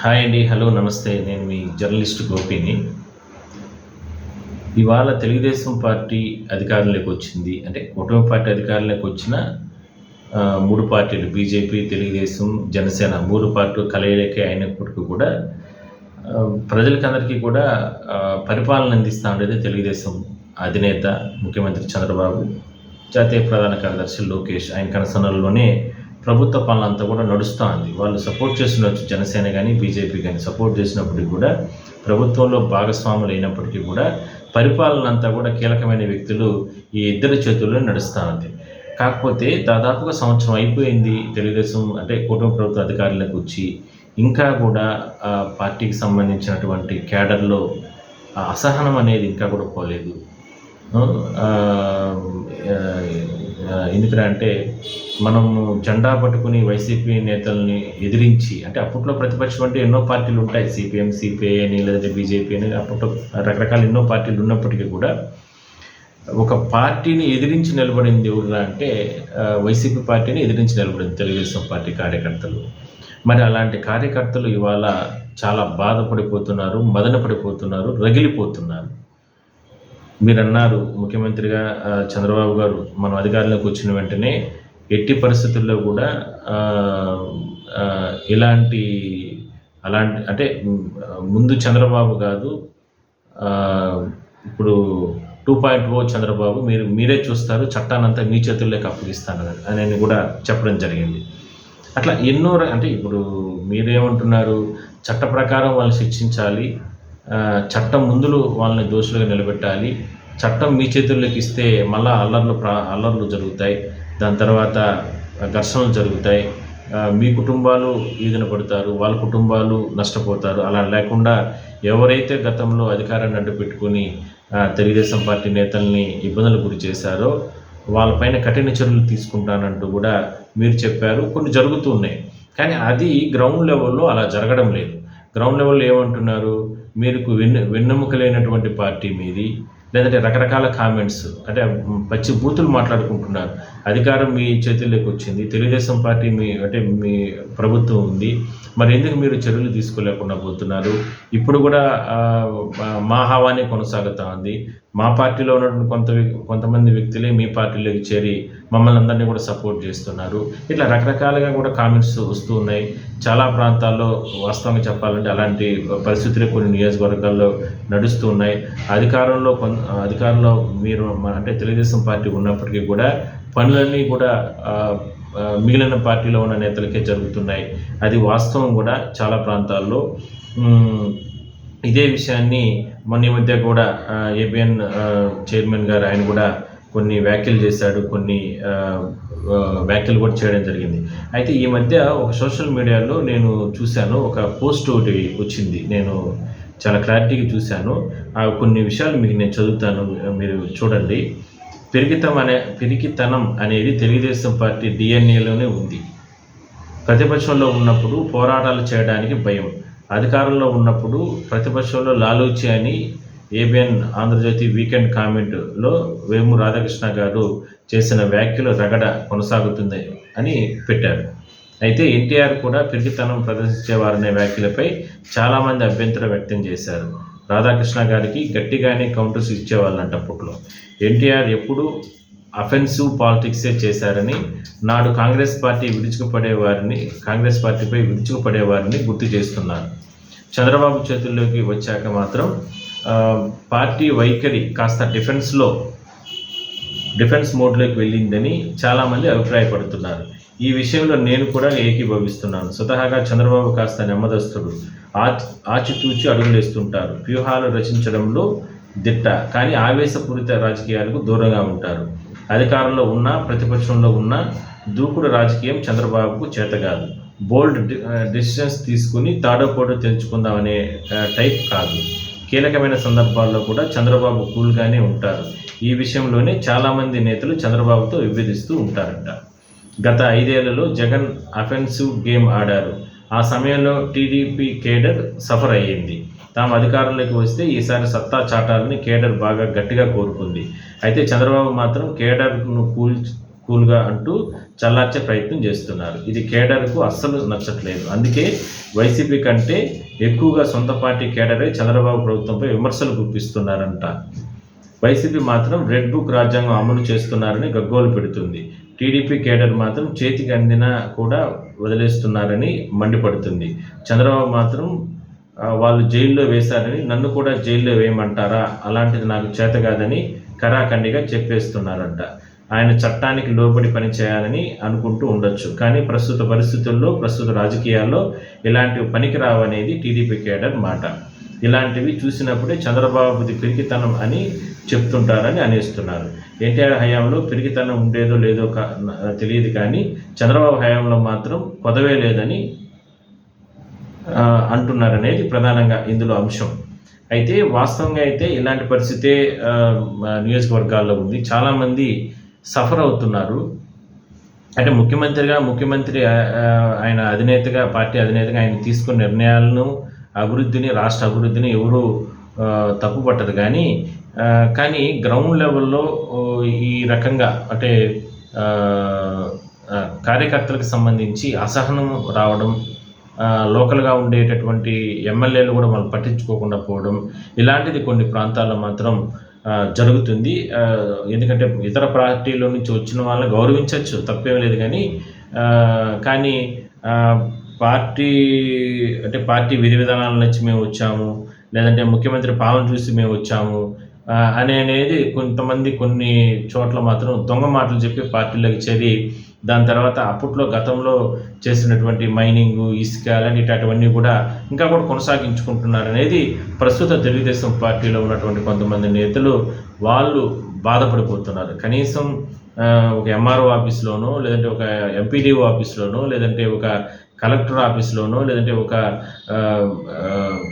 Hi అండి hello నమస్తే. నేను మీ జర్నలిస్ట్ గోపిని. ఇవాళ తెలుగుదేశం పార్టీ అధికారంలోకి వచ్చింది. అంటే కుటుంబ పార్టీ అధికారంలోకి వచ్చిన మూడు పార్టీలు బీజేపీ తెలుగుదేశం జనసేన మూడు పార్టీలు కలయికే అయినప్పటికీ కూడా ప్రజలకందరికీ కూడా పరిపాలన అందిస్తూ ఉండేది తెలుగుదేశం అధినేత ముఖ్యమంత్రి చంద్రబాబు జాతీయ ప్రధాన కార్యదర్శి లోకేష్. ఆయన కనసనల్లోనే ప్రభుత్వ పాలన అంతా కూడా నడుస్తూ ఉంది. వాళ్ళు సపోర్ట్ చేస్తుండొచ్చు. జనసేన కానీ బీజేపీ కానీ సపోర్ట్ చేసినప్పటికీ కూడా ప్రభుత్వంలో భాగస్వాములు అయినప్పటికీ కూడా పరిపాలన అంతా కూడా కీలకమైన వ్యక్తులు ఈ ఇద్దరి చేతుల్లో నడుస్తూ ఉంది. కాకపోతే దాదాపుగా సంవత్సరం అయిపోయింది. తెలుగుదేశం అంటే కుటుంబ ప్రభుత్వ అధికారులకు వచ్చి ఇంకా కూడా ఆ పార్టీకి సంబంధించినటువంటి క్యాడర్లో అసహనం అనేది ఇంకా కూడా పోలేదు. ఆ, ఎందుకంటే అంటే మనము జెండా పట్టుకుని వైసీపీ నేతల్ని ఎదిరించి అంటే అప్పట్లో ప్రతిపక్షం అంటే ఎన్నో పార్టీలు ఉంటాయి సిపిఎం సిపిఐ అని లేదంటే బీజేపీ అని అప్పట్లో రకరకాల ఎన్నో పార్టీలు ఉన్నప్పటికీ కూడా ఒక పార్టీని ఎదిరించి నిలబడింది ఎవరురా అంటే వైసీపీ పార్టీని ఎదిరించి నిలబడింది తెలుగుదేశం పార్టీ కార్యకర్తలు. మరి అలాంటి కార్యకర్తలు ఇవాళ చాలా బాధపడిపోతున్నారు మదన పడిపోతున్నారు రగిలిపోతున్నారు. మీరు అన్నారు ముఖ్యమంత్రిగా చంద్రబాబు గారు మనం అధికారంలోకి వచ్చిన వెంటనే ఎట్టి పరిస్థితుల్లో కూడా ఇలాంటి అలాంటి అంటే ముందు చంద్రబాబు కాదు ఇప్పుడు టూ పాయింట్ ఓ చంద్రబాబు మీరు మీరే చూస్తారు చట్టానంతా మీ చేతుల్లోకి అప్పగిస్తాను అని కూడా చెప్పడం జరిగింది. అట్లా ఎన్నో అంటే ఇప్పుడు మీరేమంటున్నారు చట్ట ప్రకారం వాళ్ళు శిక్షించాలి చట్టం ముందులు వాళ్ళని దోషులుగా నిలబెట్టాలి. చట్టం మీ చేతుల్లోకి ఇస్తే మళ్ళా అల్లర్లు ప్రా అల్లర్లు జరుగుతాయి. దాని తర్వాత ఘర్షణలు జరుగుతాయి. మీ కుటుంబాలు ఈదిన పడతారు వాళ్ళ కుటుంబాలు నష్టపోతారు. అలా లేకుండా ఎవరైతే గతంలో అధికారాన్ని అడ్డు పెట్టుకుని తెలుగుదేశం పార్టీ నేతల్ని ఇబ్బందులు గురి చేశారో వాళ్ళపైన కఠిన చర్యలు తీసుకుంటానంటూ కూడా మీరు చెప్పారు. కొన్ని జరుగుతూ ఉన్నాయి. కానీ అది గ్రౌండ్ లెవెల్లో అలా జరగడం లేదు. గ్రౌండ్ లెవెల్లో ఏమంటున్నారు? మీకు వెన్ను వెన్నెముక లేనటువంటి పార్టీ మీది లేదంటే రకరకాల కామెంట్స్ అంటే పచ్చి బూతులు మాట్లాడుకుంటున్నారు. అధికారం మీ చేతుల్లోకి వచ్చింది తెలుగుదేశం పార్టీ మీ అంటే మీ ప్రభుత్వం ఉంది. మరి ఎందుకు మీరు చర్యలు తీసుకోలేకుండా పోతున్నారు? ఇప్పుడు కూడా మా హావానే కొనసాగుతూ ఉంది. మా పార్టీలో ఉన్నటువంటి కొంత కొంతమంది వ్యక్తులే మీ పార్టీలోకి చేరి మమ్మల్ని అందరినీ కూడా సపోర్ట్ చేస్తున్నారు. ఇట్లా రకరకాలుగా కూడా కామెంట్స్ వస్తూ ఉన్నాయి. చాలా ప్రాంతాల్లో వాస్తవంగా చెప్పాలంటే అలాంటి పరిస్థితులు కొన్ని నియోజకవర్గాల్లో నడుస్తూ ఉన్నాయి. అధికారంలో కొన్ అధికారంలో మీరు అంటే తెలుగుదేశం పార్టీ ఉన్నప్పటికీ కూడా పనులన్నీ కూడా మిగిలిన పార్టీలో ఉన్న నేతలకే జరుగుతున్నాయి. అది వాస్తవం కూడా చాలా ప్రాంతాల్లో. ఇదే విషయాన్ని మొన్న ఈ మధ్య కూడా ఏబిఎన్ చైర్మన్ గారు ఆయన కూడా కొన్ని వ్యాఖ్యలు చేశాడు కొన్ని వ్యాఖ్యలు కూడా చేయడం జరిగింది. అయితే ఈ మధ్య ఒక సోషల్ మీడియాలో నేను చూశాను ఒక పోస్ట్ ఒకటి వచ్చింది. నేను చాలా క్లారిటీగా చూశాను. ఆ కొన్ని విషయాలు మీకు నేను చదువుతాను మీరు చూడండి. పెరిగితం అనే పెరిగితనం అనేది తెలుగుదేశం పార్టీ డిఎన్ఏలోనే ఉంది. ప్రతిపక్షంలో ఉన్నప్పుడు పోరాటాలు చేయడానికి భయం. అధికారంలో ఉన్నప్పుడు ప్రతిపక్షంలో లాలూచి అని ఏబిఎన్ ఆంధ్రజ్యోతి వీకెండ్ కామెంట్లో వేము రాధాకృష్ణ గారు చేసిన వ్యాఖ్యలు రగడ కొనసాగుతుంది అని పెట్టారు. అయితే ఎన్టీఆర్ కూడా పిరికితనం ప్రదర్శించేవారనే వ్యాఖ్యలపై చాలామంది అభ్యంతరం వ్యక్తం చేశారు. రాధాకృష్ణ గారికి గట్టిగానే కౌంటర్స్ ఇచ్చేవాళ్ళంట అప్పట్లో. ఎన్టీఆర్ ఎప్పుడూ అఫెన్సివ్ పాలిటిక్సే చేశారని నాడు కాంగ్రెస్ పార్టీ విరుచుకుపడే వారిని కాంగ్రెస్ పార్టీపై విరుచుకుపడే వారిని గుర్తు చేస్తున్నారు. చంద్రబాబు చేతుల్లోకి వచ్చాక మాత్రం పార్టీ వైఖరి కాస్త డిఫెన్స్లో డిఫెన్స్ మోడ్లోకి వెళ్ళిందని చాలామంది అభిప్రాయపడుతున్నారు. ఈ విషయంలో నేను కూడా ఏకీభవిస్తున్నాను. స్వతహాగా చంద్రబాబు కాస్త నెమ్మదస్తుడు. ఆచి ఆచితూచి అడుగులేస్తుంటారు. వ్యూహాలు రచించడంలో దిట్ట కానీ ఆవేశపూరిత రాజకీయాలకు దూరంగా ఉంటారు. అధికారంలో ఉన్నా ప్రతిపక్షంలో ఉన్నా దూకుడు రాజకీయం చంద్రబాబుకు చేత కాదు. బోల్డ్ డిసిషన్స్ తీసుకుని తాడోపోటు తెంచుకుందామనే టైప్ కాదు. కీలకమైన సందర్భాల్లో కూడా చంద్రబాబు కూల్గానే ఉంటారు. ఈ విషయంలోనే చాలామంది నేతలు చంద్రబాబుతో విభేదిస్తూ ఉంటారట. గత ఐదేళ్ళలో జగన్ అఫెన్సివ్ గేమ్ ఆడారు. ఆ సమయంలో టీడీపీ కేడర్ సఫర్ అయ్యింది. తాము అధికారంలోకి వస్తే ఈసారి సత్తా చాటాలని కేడర్ బాగా గట్టిగా కోరుకుంది. అయితే చంద్రబాబు మాత్రం కేడర్ను కూల్ కూల్గా అంటూ చల్లార్చే ప్రయత్నం చేస్తున్నారు. ఇది కేడర్కు అస్సలు నచ్చట్లేదు. అందుకే వైసీపీ కంటే ఎక్కువగా సొంత పార్టీ కేడరే చంద్రబాబు ప్రభుత్వంపై విమర్శలు గుప్పిస్తున్నారంట. వైసీపీ మాత్రం రెడ్ బుక్ రాజ్యాంగం అమలు చేస్తున్నారని గగ్గోలు పెడుతుంది. టీడీపీ కేడర్ మాత్రం చేతికి అందిన కూడా వదిలేస్తున్నారని మండిపడుతుంది. చంద్రబాబు మాత్రం వాళ్ళు జైల్లో వేశారని నన్ను కూడా జైల్లో వేయమంటారా? అలాంటిది నాకు చేత కాదని కరాఖండిగా చెప్పేస్తున్నారంట. ఆయన చట్టానికి లోబడి పనిచేయాలని అనుకుంటూ ఉండొచ్చు. కానీ ప్రస్తుత పరిస్థితుల్లో ప్రస్తుత రాజకీయాల్లో ఇలాంటివి పనికి రావనేది టీడీపీ కేడర్ మాట. ఇలాంటివి చూసినప్పుడే చంద్రబాబుది పిరికితనం అని చెప్తుంటారని అనేస్తున్నారు. ఎన్టీఆర్ హయాంలో పిరికితనం ఉండేదో లేదో తెలియదు కానీ చంద్రబాబు హయాంలో మాత్రం కొదవే లేదని అంటున్నారనేది ప్రధానంగా ఇందులో అంశం. అయితే వాస్తవంగా అయితే ఇలాంటి పరిస్థితే నియోజకవర్గాల్లో ఉంది. చాలామంది సఫర్ అవుతున్నారు. అంటే ముఖ్యమంత్రిగా ముఖ్యమంత్రి ఆయన అధినేతగా పార్టీ అధినేతగా ఆయన తీసుకున్న నిర్ణయాలను అభివృద్ధిని రాష్ట్ర అభివృద్ధిని ఎవరు తప్పుపట్టరు కానీ కానీ గ్రౌండ్ లెవెల్లో ఈ రకంగా అంటే కార్యకర్తలకు సంబంధించి అసహనం రావడం లోకల్గా ఉండేటటువంటి ఎమ్మెల్యేలు కూడా మనం పట్టించుకోకుండా పోవడం ఇలాంటిది కొన్ని ప్రాంతాల్లో మాత్రం జరుగుతుంది. ఎందుకంటే ఇతర పార్టీల నుంచి వచ్చిన వాళ్ళని గౌరవించవచ్చు తప్పేం లేదు కానీ కానీ పార్టీ అంటే పార్టీ విధి విధానాల నుంచి మేము వచ్చాము లేదంటే ముఖ్యమంత్రి పాలన చూసి మేము వచ్చాము అని అనేది కొంతమంది కొన్ని చోట్ల మాత్రం దొంగ మాటలు చెప్పి పార్టీలోకి చేరి దాని తర్వాత అప్పట్లో గతంలో చేసినటువంటి మైనింగ్ ఇసుక అలాంటి ఇటువంటివన్నీ కూడా ఇంకా కూడా కొనసాగించుకుంటున్నారు అనేది ప్రస్తుత తెలుగుదేశం పార్టీలో ఉన్నటువంటి కొంతమంది నేతలు వాళ్ళు బాధపడిపోతున్నారు. కనీసం ఒక ఎంఆర్ఓ ఆఫీస్లోనో లేదంటే ఒక ఎంపీడీఓ ఆఫీస్లోనో లేదంటే ఒక కలెక్టర్ ఆఫీస్లోనో లేదంటే ఒక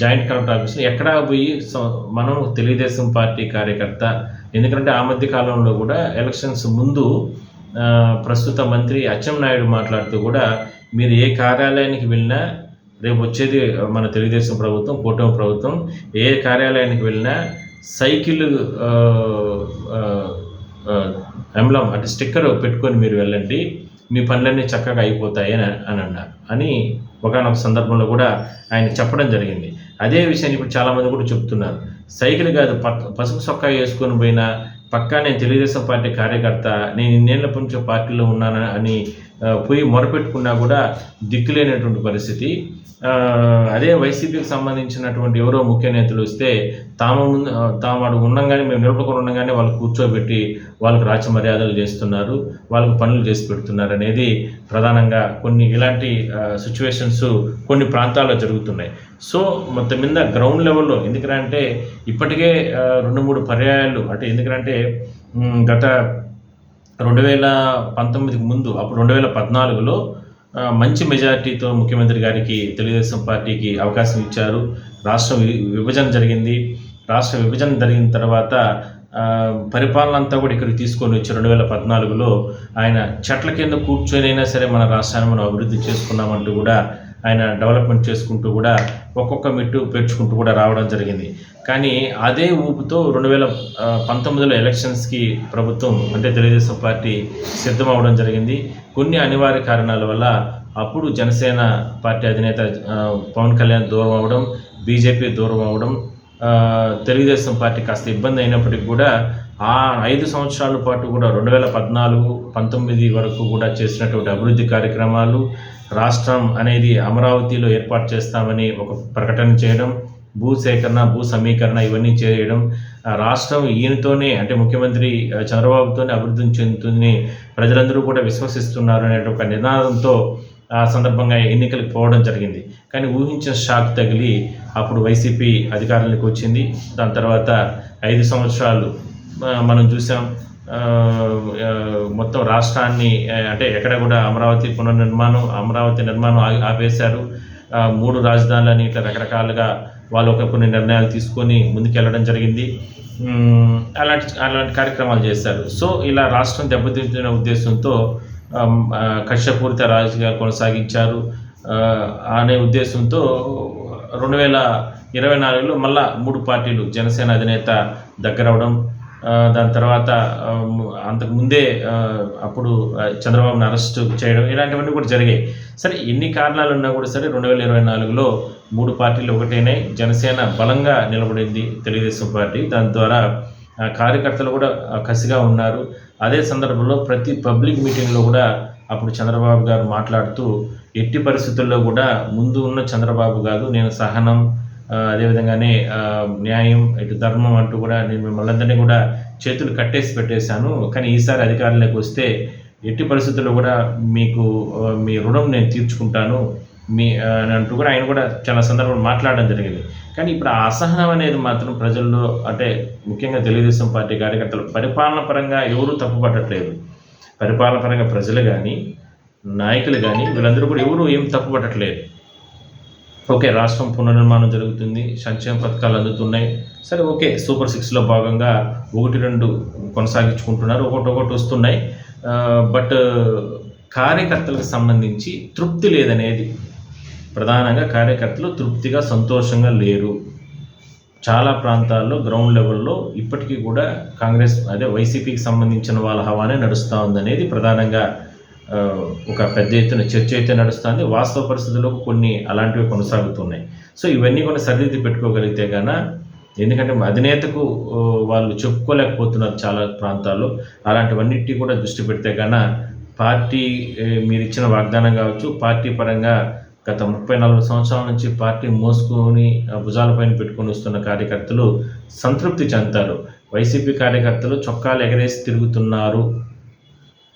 జాయింట్ కలెక్టర్ ఆఫీస్లో ఎక్కడా పోయి సో- మనం తెలుగుదేశం పార్టీ కార్యకర్త ఎందుకంటే ఆ మధ్య కాలంలో కూడా ఎలక్షన్స్ ముందు ప్రస్తుత మంత్రి అచ్చెన్నాయుడు మాట్లాడుతూ కూడా మీరు ఏ కార్యాలయానికి వెళ్ళినా రేపు వచ్చేది మన తెలుగుదేశం ప్రభుత్వం కూటమి ప్రభుత్వం ఏ కార్యాలయానికి వెళ్ళినా సైకిల్ ఎంబ్లం అంటే స్టిక్కర్ పెట్టుకొని మీరు వెళ్ళండి. మీ పనులన్నీ చక్కగా అయిపోతాయి అని అని అన్నారు. అని ఒకనొక సందర్భంలో కూడా ఆయన చెప్పడం జరిగింది. అదే విషయాన్ని ఇప్పుడు చాలామంది కూడా చెప్తున్నారు. సైకిల్ కాదు పసుపు సొక్కా వేసుకొని పోయినా పక్కా నేను తెలుగుదేశం పార్టీ కార్యకర్త నేను ఇన్నేళ్ళ నుంచి పార్టీలో ఉన్నాను అని పోయి మొరపెట్టుకున్నా కూడా దిక్కులేనటువంటి పరిస్థితి. అదే వైసీపీకి సంబంధించినటువంటి ఎవరో ముఖ్య నేతలు వస్తే తాము ముందు తాము వాడు ఉండగానే మేము నిలబడుకొని ఉండగానే వాళ్ళు కూర్చోబెట్టి వాళ్ళకు రాచ మర్యాదలు చేస్తున్నారు వాళ్ళకు పనులు చేసి పెడుతున్నారు అనేది ప్రధానంగా కొన్ని ఇలాంటి సిచ్యువేషన్స్ కొన్ని ప్రాంతాల్లో జరుగుతున్నాయి. సో మొత్తం మీద గ్రౌండ్ లెవెల్లో ఎందుకంటే ఇప్పటికే రెండు మూడు పర్యాయాలు అంటే ఎందుకంటే గత రెండు వేల పంతొమ్మిదికి ముందు అప్పుడు రెండు వేల పద్నాలుగులో మంచి మెజారిటీతో ముఖ్యమంత్రి గారికి తెలుగుదేశం పార్టీకి అవకాశం ఇచ్చారు. రాష్ట్ర విభజన జరిగింది. రాష్ట్ర విభజన జరిగిన తర్వాత పరిపాలన అంతా కూడా ఇక్కడికి తీసుకొని వచ్చి రెండు వేల పద్నాలుగులో ఆయన చెట్ల కింద కూర్చొని అయినా సరే మన రాష్ట్రాన్ని మనం అభివృద్ధి చేసుకున్నామంటూ కూడా ఆయన డెవలప్మెంట్ చేసుకుంటూ కూడా ఒక్కొక్క మెట్టు పెంచుకుంటూ కూడా రావడం జరిగింది. కానీ అదే ఊపుతో రెండు వేల పంతొమ్మిదిలో ఎలక్షన్స్కి ప్రభుత్వం అంటే తెలుగుదేశం పార్టీ సిద్ధం అవడం జరిగింది. కొన్ని అనివార్య కారణాల వల్ల అప్పుడు జనసేన పార్టీ అధినేత పవన్ కళ్యాణ్ దూరం అవడం బీజేపీ దూరం అవడం తెలుగుదేశం పార్టీ కాస్త ఇబ్బంది అయినప్పటికీ కూడా ఆ ఐదు సంవత్సరాల పాటు కూడా రెండు వేల పద్నాలుగు పంతొమ్మిది వరకు కూడా చేసినటువంటి అభివృద్ధి కార్యక్రమాలు రాష్ట్రం అనేది అమరావతిలో ఏర్పాటు చేస్తామని ఒక ప్రకటన చేయడం భూ సేకరణ భూ సమీకరణ ఇవన్నీ చేయడం రాష్ట్రం ఈయనతోనే అంటే ముఖ్యమంత్రి చంద్రబాబుతోనే అభివృద్ధి చెందుతుంది ప్రజలందరూ కూడా విశ్వసిస్తున్నారు అనే ఒక నినాదంతో ఆ సందర్భంగా ఎన్నికలకు పోవడం జరిగింది. కానీ ఊహించిన షాక్ తగిలి అప్పుడు వైసీపీ అధికారంలోకి వచ్చింది. దాని తర్వాత ఐదు సంవత్సరాలు మనం చూసాం మొత్తం రాష్ట్రాన్ని అంటే ఎక్కడ కూడా అమరావతి పునర్నిర్మాణం అమరావతి నిర్మాణం ఆపేశారు. మూడు రాజధానులని ఇట్లా రకరకాలుగా వాళ్ళు ఒక కొన్ని నిర్ణయాలు తీసుకొని ముందుకెళ్ళడం జరిగింది. అలాంటి అలాంటి కార్యక్రమాలు చేశారు. సో ఇలా రాష్ట్రం దెబ్బతింటున్న ఉద్దేశంతో కక్షపూరిత రాజకీయాలు కొనసాగించారు. అనే ఉద్దేశంతో రెండు వేల ఇరవై నాలుగులో మళ్ళా మూడు పార్టీలు జనసేన అధినేత దగ్గరవడం దాని తర్వాత అంతకు ముందే అప్పుడు చంద్రబాబును అరెస్ట్ చేయడం ఇలాంటివన్నీ కూడా జరిగాయి. సరే ఎన్ని కారణాలు ఉన్నా కూడా సరే రెండు వేల ఇరవై నాలుగులో మూడు పార్టీలు ఒకటేనాయి. జనసేన బలంగా నిలబడింది తెలుగుదేశం పార్టీ. దాని ద్వారా కార్యకర్తలు కూడా కసిగా ఉన్నారు. అదే సందర్భంలో ప్రతి పబ్లిక్ మీటింగ్లో కూడా అప్పుడు చంద్రబాబు గారు మాట్లాడుతూ ఎట్టి పరిస్థితుల్లో కూడా ముందు ఉన్న చంద్రబాబు కాదు నేను సహనం అదేవిధంగానే న్యాయం ఇటు ధర్మం అంటూ కూడా నేను మిమ్మల్ని అందరినీ కూడా చేతులు కట్టేసి పెట్టేశాను. కానీ ఈసారి అధికారంలోకి వస్తే ఎట్టి పరిస్థితుల్లో కూడా మీకు మీ రుణం నేను తీర్చుకుంటాను. మీ అని అంటూ కూడా ఆయన కూడా చాలా సందర్భంలో మాట్లాడడం జరిగింది. కానీ ఇప్పుడు ఆ అసహనం అనేది మాత్రం ప్రజల్లో అంటే ముఖ్యంగా తెలుగుదేశం పార్టీ కార్యకర్తలు పరిపాలన పరంగా ఎవరూ తప్పుపట్టట్లేదు. పరిపాలన పరంగా ప్రజలు కానీ నాయకులు కానీ వీళ్ళందరూ కూడా ఎవరు ఏం తప్పుపట్టట్లేదు. ఓకే రాష్ట్రం పునర్నిర్మాణం జరుగుతుంది సంక్షేమ పథకాలు అందుతున్నాయి. సరే ఓకే సూపర్ సిక్స్లో భాగంగా ఒకటి రెండు కొనసాగించుకుంటున్నారు ఒకటి ఒకటి వస్తున్నాయి. బట్ కార్యకర్తలకు సంబంధించి తృప్తి లేదనేది. ప్రధానంగా కార్యకర్తలు తృప్తిగా సంతోషంగా లేరు. చాలా ప్రాంతాల్లో గ్రౌండ్ లెవెల్లో ఇప్పటికీ కూడా కాంగ్రెస్ అదే వైసీపీకి సంబంధించిన వాళ్ళ హవానే నడుస్తూ ఉందనేది ప్రధానంగా ఒక పెద్ద ఎత్తున చర్చ అయితే నడుస్తుంది. వాస్తవ పరిస్థితుల్లో కొన్ని అలాంటివి కొనసాగుతున్నాయి. సో ఇవన్నీ కూడా సరిదిద్ది పెట్టుకోగలిగితే గాన ఎందుకంటే అధినేతకు వాళ్ళు చెప్పుకోలేకపోతున్నారు చాలా ప్రాంతాల్లో. అలాంటివన్నిటి కూడా దృష్టి పెడితే గాన పార్టీ మీరు ఇచ్చిన వాగ్దానం కావచ్చు పార్టీ పరంగా గత ముప్పై నలభై సంవత్సరాల నుంచి పార్టీ మోసుకొని భుజాలపైన పెట్టుకొని వస్తున్న కార్యకర్తలు సంతృప్తి చెందుతారు. వైసీపీ కార్యకర్తలు చొక్కాలు ఎగరేసి తిరుగుతున్నారు.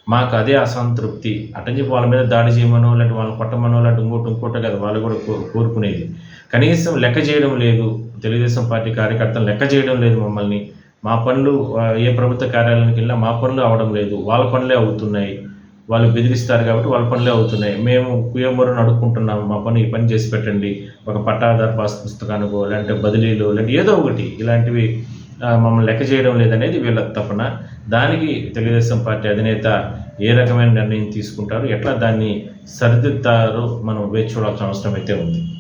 మాకు అదే అసంతృప్తి. అటని చెప్పి వాళ్ళ మీద దాడి చేయమనో లేకపోతే వాళ్ళని కొట్టమనో లేకపోతే ఇంకోటి ఇంకోటి కదా వాళ్ళు కూడా కో- కోరుకునేది. కనీసం లెక్క చేయడం లేదు. తెలుగుదేశం పార్టీ కార్యకర్తలు లెక్క చేయడం లేదు మమ్మల్ని. మా పనులు ఏ ప్రభుత్వ కార్యాలయానికి వెళ్ళినా మా పనులు అవడం లేదు. వాళ్ళ పనులే అవుతున్నాయి. వాళ్ళు బెదిరిస్తారు కాబట్టి వాళ్ళ పనులే అవుతున్నాయి. మేము కుయమూరని అడుక్కుంటున్నాము మా పని ఈ పని చేసి పెట్టండి. ఒక పట్టాదారు పాస్ పుస్తకానికో లేదంటే బదిలీలు లేదంటే ఏదో ఒకటి ఇలాంటివి మమ్మల్ని లెక్క చేయడం లేదనేది వీళ్ళ తపన. దానికి తెలుగుదేశం పార్టీ అధినేత ఏ రకమైన నిర్ణయం తీసుకుంటారు? ఎట్లా దాన్ని సరిదిద్దారో మనం వేచి చూడాల్సిన అవసరం అయితే ఉంది.